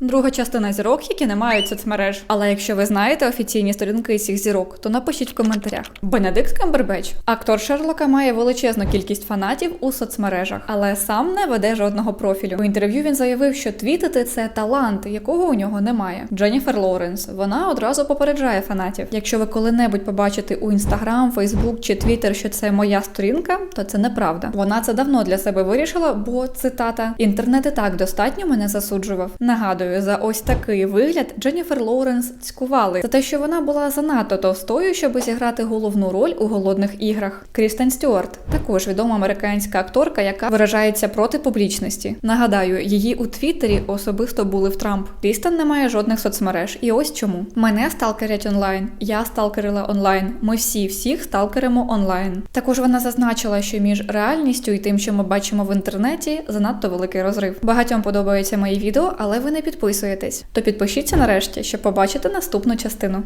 Друга частина зірок, які не мають соцмереж. Але якщо ви знаєте офіційні сторінки цих зірок, то напишіть в коментарях. Бенедикт Камбербеч, актор Шерлока, має величезну кількість фанатів у соцмережах, але сам не веде жодного профілю. У інтерв'ю він заявив, що твітити це талант, якого у нього немає. Дженніфер Лоуренс, вона одразу попереджає фанатів. Якщо ви коли-небудь побачите у інстаграм, фейсбук чи твіттер, що це моя сторінка, то це неправда. Вона це давно для себе вирішила, бо цитата інтернет і так достатньо мене засуджував. Нагадую, за ось такий вигляд Дженніфер Лоуренс цькували за те, що вона була занадто товстою, щоб зіграти головну роль у голодних іграх. Крістен Стюарт також відома американська акторка, яка виражається проти публічності. Нагадаю, її у Твіттері особисто були в Трамп. Крістен не має жодних соцмереж, і ось чому мене сталкерять онлайн. Я сталкерила онлайн. Ми всі всіх сталкеримо онлайн. Також вона зазначила, що між реальністю і тим, що ми бачимо в інтернеті, занадто великий розрив. Багатьом подобаються мої відео, але ви не підписуєтесь. То підпишіться нарешті, щоб побачити наступну частину.